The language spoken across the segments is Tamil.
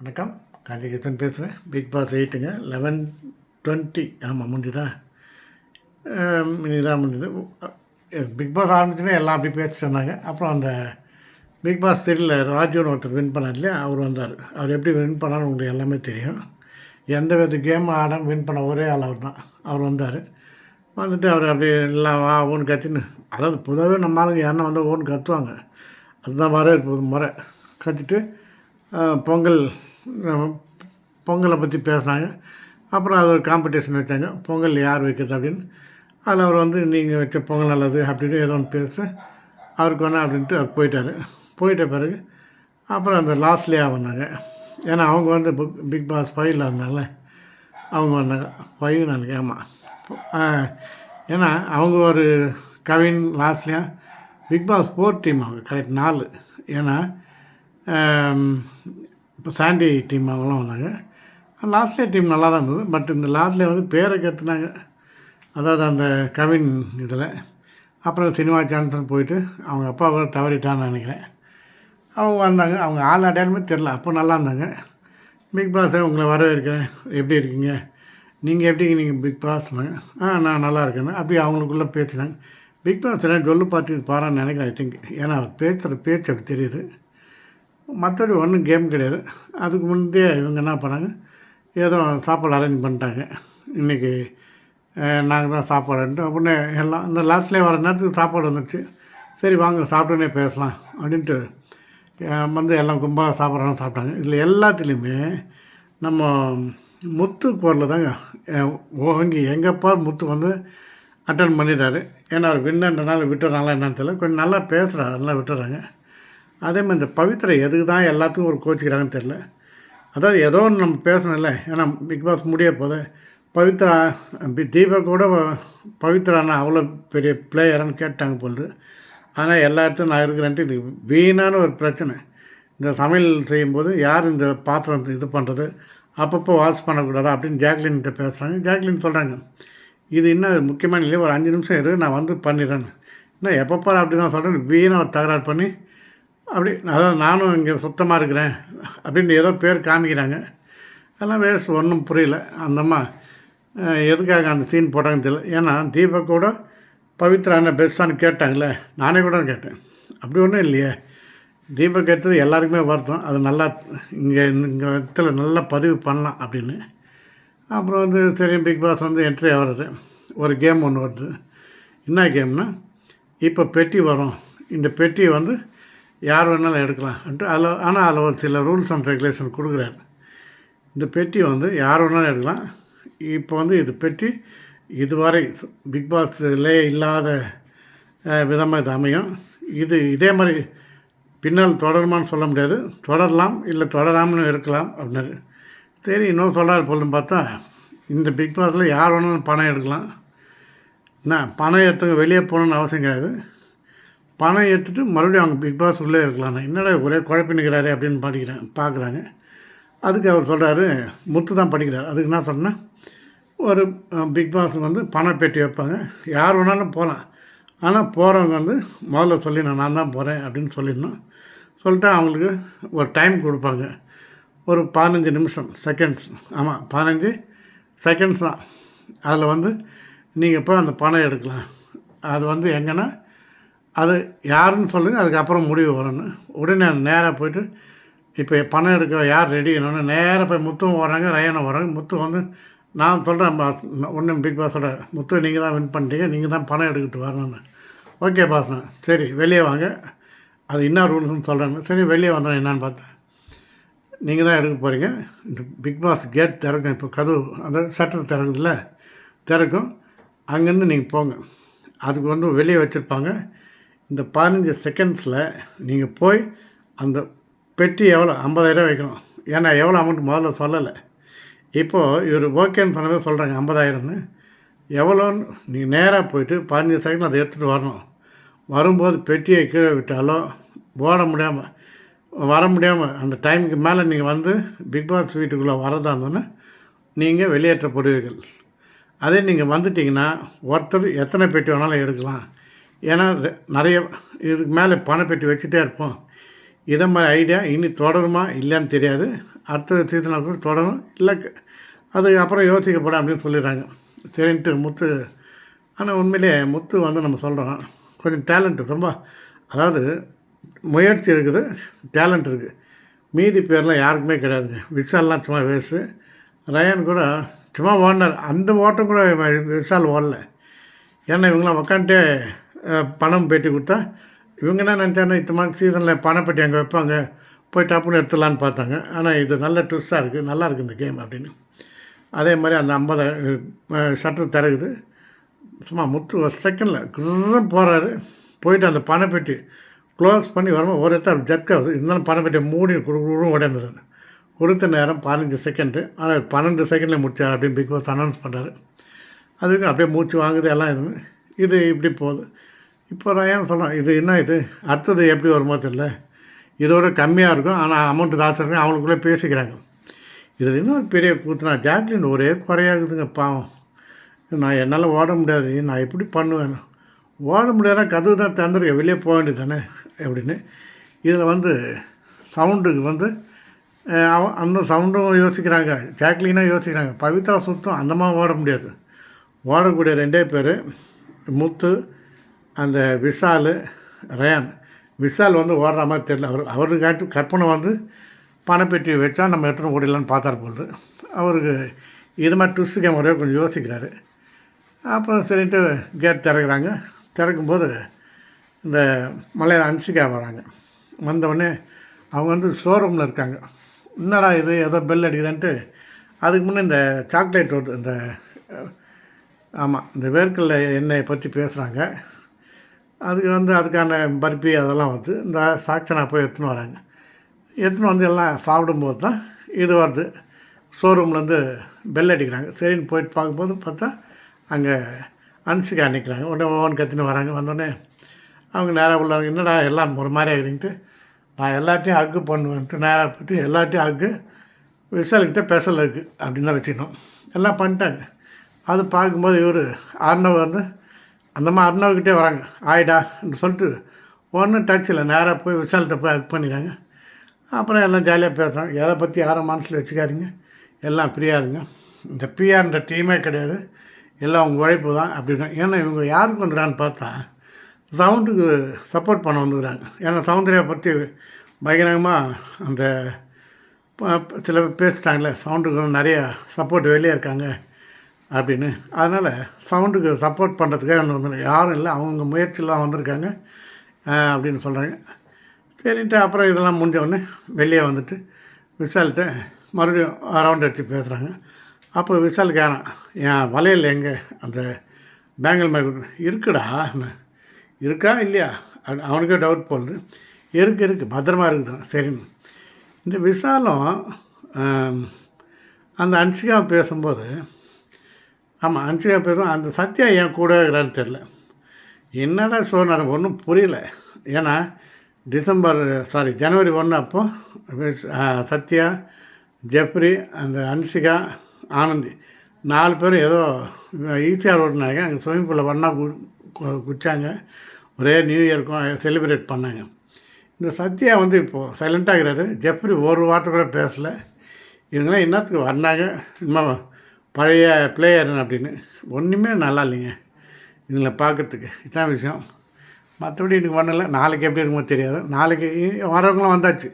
வணக்கம். கார்த்திகேசன் பேசுகிறேன் பிக் பாஸ் எயிட்டுங்க லெவன் டுவெண்ட்டி ஆமாம் முடிஞ்சுதா? இதுதான் முடிஞ்சது. பிக் பாஸ் ஆரம்பிச்சுன்னா எல்லாம் அப்படி பேசிட்டு இருந்தாங்க. அப்புறம் அந்த பிக் பாஸ் தெரியல ராஜுன்னு ஒருத்தர் வின் பண்ணார் இல்லையா? அவர் வந்தார். அவர் எப்படி வின் பண்ணான்னு உங்களுக்கு எல்லாமே தெரியும். எந்த வித கேம் ஆட வின் பண்ண ஒரே ஆள் அவர் தான் அவர் வந்தார். வந்துட்டு அவர் அப்படி எல்லாம் வா ஓன்னு கத்தின்னு அதாவது பொதுவாகவே நம்ம ஆளுங்க யாருன்னா வந்தால் ஓன்னு கத்துவாங்க. அதுதான் வரவேற்பு முறை. கத்திட்டு பொங்கல் பொங்கலை பற்றி பேசுனாங்க. அப்புறம் அது ஒரு காம்படிஷன் வச்சாங்க. பொங்கல் யார் வைக்கிறது அப்படின்னு. அதில் அவர் வந்து நீங்கள் வச்ச பொங்கல் நல்லது அப்படின்னு ஏதோ ஒன்று பேச அவருக்கு வேணா அப்படின்ட்டு அவர் போயிட்டார். போயிட்ட பிறகு அப்புறம் அந்த லாஸ்ட்லேயே வந்தாங்க. ஏன்னா அவங்க வந்து புக் பிக் பாஸ் ஃபைவ்ல இருந்தாங்கல்ல. அவங்க வந்தாங்க. ஃபைவ் நாளைக்கு ஆமாம் ஏன்னா அவங்க ஒரு Kavin Losliya Bigg Boss four team அவங்க கரெக்ட் நாலு. ஏன்னா இப்போ சாண்டி டீம் அவங்களாம் வந்தாங்க. லாஸ்ட்லே டீம் நல்லா தான் இருந்தது. பட் இந்த லாஸ்ட்லேயே வந்து பேரை கற்றுனாங்க அதாவது அந்த கவின் இதில். அப்புறம் சினிமா சேனல் போயிட்டு அவங்க அப்பா கூட தவறிட்டான்னு நினைக்கிறேன். அவங்க வந்தாங்க. அவங்க ஆள் அடையாளமே தெரில அப்போ நல்லா இருந்தாங்க. பிக் பாஸ் உங்களை வரவேற்கிறேன். எப்படி இருக்கீங்க? நீங்கள் எப்படி நீங்கள் பிக் பாஸ் ஆ நான் நல்லா இருக்கேன்னு. அப்படி அவங்களுக்குள்ளே பேசினாங்க. பிக் பாஸ் எல்லாம் பார்த்து பாரான்னு நினைக்கிறேன் ஐ திங்க் ஏன்னா அவர் பேசுகிற பேச்சு அப்படி தெரியுது. மற்றபடி ஒன்றும் கேம் கிடையாது. அதுக்கு முந்தைய இவங்க என்ன பண்ணாங்க? ஏதோ சாப்பாடு அரேஞ்ச் பண்ணிட்டாங்க. இன்றைக்கி நாங்கள் தான் சாப்பாடுன்ட்டு. அப்படின்னு எல்லாம் இந்த லாஸ்ட்லேயே வர நேரத்துக்கு சாப்பாடு வந்துடுச்சு சரி வாங்க சாப்பிட்டோன்னே பேசலாம் அப்படின்ட்டு வந்து எல்லாம் கும்பலாக சாப்பிட்றாங்க சாப்பிட்டாங்க. இதில் எல்லாத்துலேயுமே நம்ம முத்து குரலில் தாங்க அஹ், ஓங்கி எங்கப்பா முத்து வந்து அட்டன் பண்ணிடுறாரு ஏன்னா அவர் வின்னன்றனால விட்டுறாங்களா என்னன்னு தெரியல. கொஞ்சம் நல்லா பேசுகிறாரு நல்லா விட்டுறாங்க. அதே மாதிரி இந்த பவித்ரை எதுக்கு தான் எல்லாத்துக்கும் ஒரு கோச்சிக்கிறாங்கன்னு தெரில அதாவது ஏதோ ஒன்று நம்ம பேசணும்ல. ஏன்னா பிக் பாஸ் முடிய போது பவித்ரா தீபா தீபக் கூட பவித்ரானா அவ்வளோ பெரிய பிளேயரான்னு கேட்டாங்க பொழுது ஆனால் எல்லா இடத்துலையும் நான் இருக்கிறேன்ட்டு இது வீணான ஒரு பிரச்சனை. இந்த சமையல் செய்யும்போது யார் இந்த பாத்திரம் இது பண்ணுறது அப்பப்போ வாஷ் பண்ணக்கூடாதா அப்படின்னு ஜாக்லின்கிட்ட பேசுகிறாங்க ஜாக்லின் சொல்கிறாங்க இது இன்னும் முக்கியமான இல்லை ஒரு அஞ்சு நிமிஷம் இரு நான் வந்து பண்ணிடுறேன்னு. இன்னும் எப்போ அப்படி தான் சொல்கிறேன் வீணாக ஒரு தகராறு பண்ணி அப்படி அதாவது நானும் இங்கே சுத்தமாக இருக்கிறேன் அப்படின்னு ஏதோ பேர் காமிக்கிறாங்க. அதெல்லாம் வேஸ்ட் ஒன்றும் புரியல. அந்தம்மா எதுக்காக அந்த சீன் போட்டாங்கன்னு தெரியல. ஏன்னா தீபக் கூட பவித்ரா என்ன பெஸ்ட்டான்னு கேட்டாங்களே நானே கூட கேட்டேன். அப்படி ஒன்றும் இல்லையே. தீபக் எடுத்தது எல்லாருக்குமே வருத்தம். அது நல்லா இங்கே இங்கே இடத்துல நல்லா பதிவு பண்ணலாம் அப்படின்னு. அப்புறம் வந்து சரி பிக் பாஸ் வந்து என்ட்ரி ஆகிறது ஒரு கேம் ஒன்று வருது. என்ன கேம்னா இப்போ பெட்டி வரும். இந்த பெட்டி வந்து யார் வேணாலும் எடுக்கலாம்ன்ட்டு அதில் ஆனால் அதில் ஒரு சில ரூல்ஸ் அண்ட் ரெகுலேஷன் கொடுக்குறாரு. இந்த பெட்டி வந்து யார் வேணாலும் எடுக்கலாம். இப்போ வந்து இது பெட்டி இதுவரை பிக் பாஸ்லே இல்லாத விதமாக இது அமையும். இது இதே மாதிரி பின்னால் தொடருமான்னு சொல்ல முடியாது. தொடரலாம் இல்லை தொடராமலும் இருக்கலாம் அப்படின்னாரு. சரி இன்னும் சொல்லாது போலும் பார்த்தா இந்த பிக் பாஸில் யார் வேணாலும் பணம் எடுக்கலாம். என்ன பணம் எடுத்துக்க வெளியே போகணுன்னு அவசியம் கிடையாது. பணம் எடுத்துட்டு மறுபடியும் அவங்க பிக் பாஸ் உள்ளே இருக்கலாம் என்னடா ஒரே குழப்பி அப்படின்னு படிக்கிறேன் பார்க்குறாங்க அதுக்கு அவர் சொல்கிறாரு முத்து தான் படிக்கிறார். அதுக்கு என்ன சொன்னால் ஒரு பிக் பாஸ் வந்து பணப்பேட்டி வைப்பாங்க. யார் வேணாலும் போகலாம் ஆனால் போகிறவங்க வந்து முதல்ல சொல்லி நான் நான் தான் போகிறேன் அப்படின்னு சொல்லிடணும். சொல்லிட்டு அவங்களுக்கு ஒரு டைம் கொடுப்பாங்க. ஒரு பதினஞ்சு நிமிஷம் செகண்ட்ஸ் ஆமாம் பதினஞ்சு செகண்ட்ஸ் தான். அதில் வந்து நீங்கள் போய் அந்த பணம் எடுக்கலாம். அது வந்து எங்கன்னா அது யாருன்னு சொல்லுங்கள் அதுக்கப்புறம் முடிவு வரணும். உடனே நேராக போயிட்டு இப்போ பணம் எடுக்க யார் ரெடி பண்ணணும் நேராக போய் முத்துவும் வராங்க ரயனும் வராங்க முத்து வந்து நான் சொல்கிறேன் பாஸ் ஒன்றும் பிக் பாஸ் சொல்கிறேன் முத்து நீங்கள் தான் வின் பண்ணிட்டீங்க நீங்கள் தான் பணம் எடுக்கிட்டு வரணும்னு. ஓகே பாஸ்ண்ணா சரி வெளியே வாங்க. அது என்ன ரூல்ஸ்னு சொல்கிறாங்க சரி வெளியே வந்துடும் என்னான்னு பார்த்தேன். நீங்கள் தான் எடுக்க போகிறீங்க இந்த பிக் பாஸ் கேட் திறக்கும் இப்போ கதவு அந்த ஷட்டர் திறக்குதுல்ல திறக்கும். அங்கேருந்து நீங்கள் போங்க. அதுக்கு வந்து வெளியே வச்சுருப்பாங்க. இந்த பதினஞ்சு செகண்ட்ஸில் நீங்கள் போய் அந்த பெட்டி எவ்வளோ? ஐம்பதாயிரம் வைக்கணும். ஏன்னா எவ்வளோ அமௌண்ட் முதல்ல சொல்லலை. இப்போது இவர் ஓகேன்னு சொன்னவே சொல்கிறாங்க ஐம்பதாயிரம்னு. எவ்வளோன்னு நீங்கள் நேராக போயிட்டு பதினஞ்சு செகண்ட் அதை எடுத்துகிட்டு வரணும். வரும்போது பெட்டியை கீழே விட்டாலோ ஓட முடியாமல் வர முடியாமல் அந்த டைமுக்கு மேலே நீங்கள் வந்து பிக் பாஸ் வீட்டுக்குள்ளே வரதா இருந்தோன்னா நீங்கள் வெளியேற்றப்படுவீர்கள். அதே நீங்கள் வந்துட்டிங்கன்னா ஒருத்தர் எத்தனை பெட்டி வேணாலும் எடுக்கலாம். ஏன்னா நிறைய இதுக்கு மேலே பணப்பெட்டி வச்சுட்டே இருப்போம். இதை மாதிரி ஐடியா இனி தொடருமா இல்லைன்னு தெரியாது. அடுத்த சீசனில் கூட தொடரும். இல்லை அதுக்கு அப்புறம் யோசிக்கப்படும் அப்படின்னு சொல்லிடுறாங்க. சரின்ட்டு முத்து ஆனால் உண்மையிலே முத்து வந்து நம்ம சொல்கிறோம் கொஞ்சம் டேலண்ட்டு ரொம்ப அதாவது முயற்சி இருக்குது டேலண்ட் இருக்குது மீதி பேர்லாம் யாருக்குமே கிடையாதுங்க. விஷால்லாம் சும்மா வேஸ்ட்டு ரயான் கூட சும்மா ஓடினார். அந்த ஓட்டம் கூட விஷால் ஓடல. ஏன்னா இவங்களாம் உக்காந்துட்டே பணம் பேட்டி கொடுத்தா இவங்க என்ன நினச்சாங்கன்னா இத்தனை சீசனில் பணப்பெட்டி அங்கே வைப்பாங்க போய் டப்புன்னு எடுத்துடலான்னு பார்த்தாங்க. ஆனால் இது நல்ல ட்விஸ்ட்டாக இருக்குது நல்லா இருக்குது இந்த கேம் அப்படின்னு. அதே மாதிரி அந்த ஐம்பது ஷட்டர் திறகுது சும்மா முத்து ஒரு செகண்டில் குர்ரம் போகிறாரு போயிட்டு அந்த பணப்பெட்டி க்ளோஸ் பண்ணி வரும்போது ஒரு இடத்துல ஜர்க் ஆகுது இருந்தாலும் பணப்பெட்டியை மூடி குழுவும் உடைந்துறாரு கொடுத்த நேரம் பதினஞ்சு செகண்டு ஆனால் பன்னெண்டு செகண்டில் முடித்தார் அப்படின்னு பிக் பாஸ் அனௌன்ஸ் பண்ணுறாரு அதுக்கு அப்படியே மூச்சு வாங்குது எல்லாம் இது இது இப்படி போகுது இப்போ நான் ஏன் இது என்ன இது? அடுத்தது எப்படி வருமோ தெரியல. இதோட கம்மியாக இருக்கும். ஆனால் அமௌண்ட்டு தாச்சிருக்கேன் அவங்களுக்குள்ளே பேசிக்கிறாங்க. இதில் இன்னொரு பெரிய கூத்துனா ஜாக்லின் ஒரே குறையாகுதுங்க பாவம். நான் என்னால் ஓட முடியாது. நான் எப்படி பண்ணுவேன்? ஓட முடியாதுன்னா கதவு தான் திறந்துருக்கேன் வெளியே போக வேண்டியது தானே அப்படின்னு. இதில் வந்து சவுண்டுக்கு வந்து அந்த சவுண்டும் யோசிக்கிறாங்க. ஜாக்லினாக யோசிக்கிறாங்க. பவித்ரா சுத்தம் அந்தமாக ஓட முடியாது. ஓடக்கூடிய ரெண்டே பேர் முத்து அந்த விஷால் ரயான் விஷால் வந்து ஓடுற மாதிரி தெரியல. அவர் அவருக்காட்டி கற்பனை வந்து பணப்பெட்டி வச்சா நம்ம எத்தனை ஓடிடலான்னு பார்த்தார் போகுது அவருக்கு இது மாதிரி ட்விஸ்ட் கேம் ஒரே கொஞ்சம் யோசிக்கிறாரு. அப்புறம் சரின்ட்டு கேட் திறக்கிறாங்க. திறக்கும்போது இந்த மலையில் அன்சிகா வராங்க. வந்தவுடனே அவங்க வந்து ஷோரூமில் இருக்காங்க. என்னடா இது? ஏதோ பெல் அடிக்குதுன்ட்டு அதுக்கு முன்னே இந்த சாக்லேட் வருது இந்த ஆமாம் இந்த வேர்க்கல்ல எண்ணெயை பற்றி பேசுகிறாங்க அதுக்கு வந்து அதுக்கான பர்பி அதெல்லாம் வந்து இந்த சாக்ஷனா போய் எடுத்துன்னு வராங்க. எடுத்துன்னு வந்து எல்லாம் சாப்பிடும்போது தான் இது வருது. ஷோரூம்லேருந்து பெல் அடிக்கிறாங்க. சரின்னு போயிட்டு பார்க்கும்போது பார்த்தா அங்கே அனுஷிகா நிற்கிறாங்க உடனே ஓவன் கத்தின்னு வராங்க. வந்தோடனே அவங்க நேராக உள்ளவங்க என்னடா எல்லாம் ஒரு மாதிரி ஆகிறீங்கன்ட்டு நான் எல்லாத்தையும் அக்கு பண்ணுவேன்ட்டு. நேராக போயிட்டு எல்லாத்தையும் அக்கு விஷாலுக்கிட்ட ஸ்பெஷல் அக்கு அப்படின்னு தான் வச்சுக்கணும். எல்லாம் பண்ணிட்டாங்க. அது பார்க்கும்போது இவர் அர்ணவ் வந்து அந்த மாதிரி அர்ணவ்கிட்டே வராங்க ஆயிடான்னு சொல்லிட்டு ஒன்றும் டச் இல்லை. நேராக போய் விஷால்கிட்ட போய் ஹக் பண்ணிடுறாங்க. அப்புறம் எல்லாம் ஜாலியாக பேசுகிறாங்க எதை பற்றி யாரும் மனசில் வச்சுக்காதீங்க. எல்லாம் ஃப்ரீயாக இருங்க. இந்த பிஆர்ன்ற டீமே கிடையாது. எல்லாம் அவங்க உழைப்பு தான் அப்படின்னா ஏன்னா இவங்க யாருக்கு வந்துடுறான்னு பார்த்தா சவுண்டுக்கு சப்போர்ட் பண்ண வந்துக்கிறாங்க ஏன்னா சவுந்தர்யா பற்றி பயங்கரமாக அந்த சில பேர் பேசிட்டாங்களே சவுண்டுக்கு நிறைய சப்போர்ட் வெளியே இருக்காங்க. அப்படின்னு. அதனால் சவுண்டுக்கு சப்போர்ட் பண்ணுறதுக்காக வந்து யாரும் இல்லை அவங்க முயற்சியெலாம் வந்திருக்காங்க. அப்படின்னு சொல்கிறாங்க சரின்ட்டு அப்புறம் இதெல்லாம் முடிஞ்சவொடனே வெளியே வந்துட்டு விஷால்கிட்ட மறுபடியும் ரவுண்ட் அடித்து பேசுகிறாங்க அப்போ விஷால் கேரான் என் வளையல் எங்கே அந்த பேங்கல் மாதிரி இருக்குடா. இருக்கா? இல்லையா? அது அவனுக்கே டவுட் போகுது. இருக்கு இருக்குது பத்திரமா இருக்குது. சரின்னு இந்த விஷாலும் அந்த அன்சிகா பேசும்போது ஆமாம் அன்சிகா பேரும் அந்த சத்யா என் கூட இருக்கிறான்னு தெரில என்னடா ஷோ ஒன்றும் புரியல. ஏன்னா டிசம்பர் சாரி ஜனவரி ஒன்று அப்போ சத்யா ஜெப்ரி அந்த அன்சிகா ஆனந்தி நாலு பேரும் ஏதோ ஈஸியாக ஓடினாங்க அங்கே ஸ்விம்மிங் பூலில் ஒன்றா கு குச்சாங்க. ஒரே நியூ இயருக்கும் செலிப்ரேட் பண்ணாங்க. இந்த சத்யா வந்து இப்போது சைலண்ட்டாக இருக்கிறாரு. ஜெப்ரி ஒரு வார்த்தை கூட பேசலை. இவங்களாம் என்னத்துக்கு வந்தாங்க இன்னும் பழைய பிளேயர் அப்படின்னு. ஒன்றுமே நல்லா இல்லைங்க. இதுங்களை பார்க்கறதுக்கு. இதான் விஷயம். மற்றபடி எனக்கு ஒன்றும் இல்லை. நாளைக்கு எப்படி இருக்குமோ தெரியாது. நாளைக்கு வரவங்களும் வந்தாச்சு.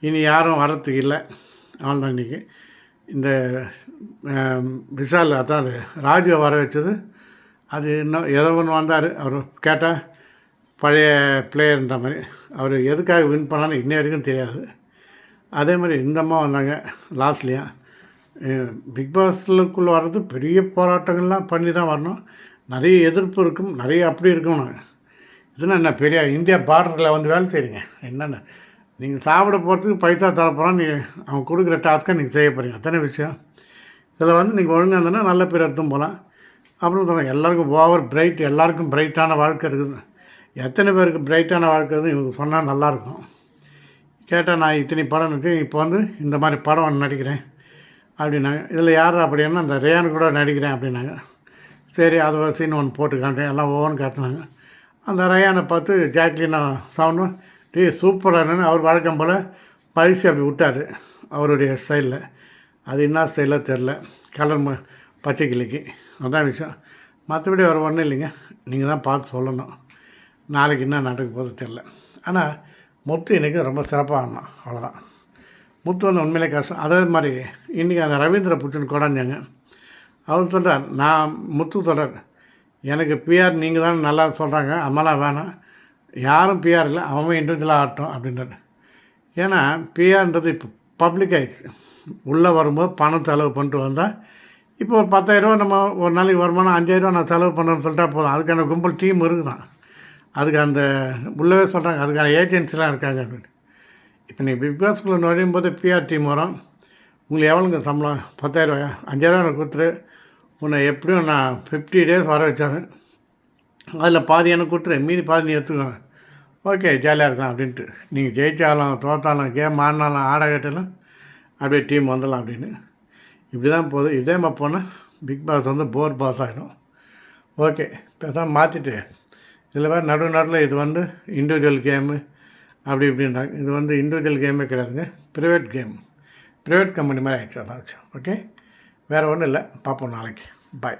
இனி யாரும் வரத்துக்கு இல்லை. அவ்வளோதான் இன்றைக்கி இந்த விஷால் அதான் ராஜுவை வர வச்சது. அது இன்னும் ஏதோ ஒன்று வந்தார். அவர் கேட்டால் பழைய பிளேயர்ன்ற மாதிரி. அவர் எதுக்காக வின் பண்ணான்னு இன்னை வரைக்கும் தெரியாது. அதே மாதிரி இந்த அம்மா வந்தாங்க. லாஸ்ட்லேயும் பிக் பாஸ்லுக்குள்ளே வர்றது பெரிய போராட்டங்கள்லாம் பண்ணி தான் வரணும். நிறைய எதிர்ப்பு இருக்கும் நிறைய அப்படி இருக்கும் இதுனா என்ன பெரிய இந்தியா பார்டரில் வந்து வேலை செய்கிறீங்க என்னென்ன? நீங்கள் சாப்பிட போகிறதுக்கு பைசா தரப்போகிறோம் நீ அவன் கொடுக்குற டாஸ்க்கை நீங்கள் செய்ய போகிறீங்க அத்தனை விஷயம். இதில் வந்து நீங்கள் ஒழுங்காக இருந்தோன்னா நல்ல பேர் எடுத்தும் போகலாம் அப்புறம் சொல்லலாம் எல்லாருக்கும் ஓவர் பிரைட் எல்லாருக்கும் பிரைட்டான வாழ்க்கை இருக்குது. எத்தனை பேருக்கு பிரைட்டான வாழ்க்கை இருக்குது இவங்க சொன்னால் நல்லாயிருக்கும் கேட்டால் நான் இத்தனை படம் நடிச்சு இப்போ வந்து இந்த மாதிரி படம் ஒன்று நடிக்கிறேன். அப்படின்னாங்க. இதில் யார் அப்படின்னா அந்த ரேயான் கூட நடிக்கிறேன் அப்படின்னாங்க. சரி அது ஒரு சீன் ஒன்று போட்டு காட்டேன் எல்லாம் ஒவ்வொன்று கற்றுனாங்க அந்த ரயானை பார்த்து ஜாக்லினா சவுண்டும் டீ சூப்பரானு அவர் வழக்கம் போல் பழிச்சு அப்படி விட்டார் அவருடைய ஸ்டைலில் அது என்ன ஸ்டைலாக தெரில கலர் ம பச்சை கிளிக்கு. அதான் விஷயம். மற்றபடி அவர் ஒன்றும் இல்லைங்க. நீங்கள் தான் பார்த்து சொல்லணும். நாளைக்கு என்ன நடக்க போகிறது தெரில ஆனால் முத்து இன்றைக்கி ரொம்ப சிறப்பாக ஆடினான் அவ்வளோதான் முத்து வந்து உண்மையிலே கஷ்டம். அதே மாதிரி இன்றைக்கி அந்த ரவீந்திர புத்தன் கொண்டாந்தாங்க. அவர் சொல்கிறார் நான் முத்து சொல்கிறார் எனக்கு பிஆர் நீங்கள் தான் நல்லா சொல்கிறாங்க அம்மாலாம் வேணாம். யாரும் பிஆர் இல்லை. அவன் இண்டிவிஜுவலாக ஆகட்டும் அப்படின்றாரு. ஏன்னா பிஆர்ன்றது இப்போ பப்ளிக் ஆகிடுச்சு உள்ளே வரும்போது பணம் செலவு பண்ணிட்டு வந்தால் இப்போ ஒரு பத்தாயிரரூவா நம்ம ஒரு நாளைக்கு வருமானம் அஞ்சாயிரரூவா நான் செலவு பண்ணுறேன்னு சொல்லிட்டா போதும். அதுக்கான கும்பல் டீம் இருக்குதான். அதுக்கு அந்த உள்ளவே சொல்கிறாங்க அதுக்கான ஏஜென்சிலாம் இருக்காங்க அப்படின்னு. இப்போ நீங்கள் பிக் பாஸ்குள்ளே நுழையும் போது பிஆர் டீம் வரும். உங்களுக்கு எவ்வளோங்க சம்பளம்? பத்தாயிரரூவாயா அஞ்சாயிரரூவா எனக்கு கொடுத்துரு. உன்னை எப்படியும் நான் ஃபிஃப்டி டேஸ் வர வச்சாரேன் அதில் பாதி எனக்கு கொடுத்துரு. மீதி பாதி நீ எடுத்துக்கோங்க. ஓகே ஜாலியாக இருக்கலாம் அப்படின்ட்டு. நீங்கள் ஜெயித்தாலும் தோத்தாலும் கேம் ஆடினாலும் ஆட கேட்டாலும் அப்படியே டீம் வந்துடலாம் அப்படின்னு. இப்படி தான் போகுது இதே மாதிரி போனால் பிக் பாஸ் வந்து போர் பாஸ் ஆகிடும் ஓகே பேசாமல் மாற்றிட்டு இதில் வேறு நடு நடுவில் இது வந்து இண்டிவிஜுவல் கேமு அப்படி இப்படின்றாங்க. இது வந்து இண்டிவிஜுவல் கேமே கிடையாதுங்க. ப்ரைவேட் கேம் ப்ரைவேட் கம்பெனி மாதிரி ஆகிடுச்சு அதான் ஓகே வேறு ஒன்றும் இல்லை. பார்ப்போம் நாளைக்கு. பாய்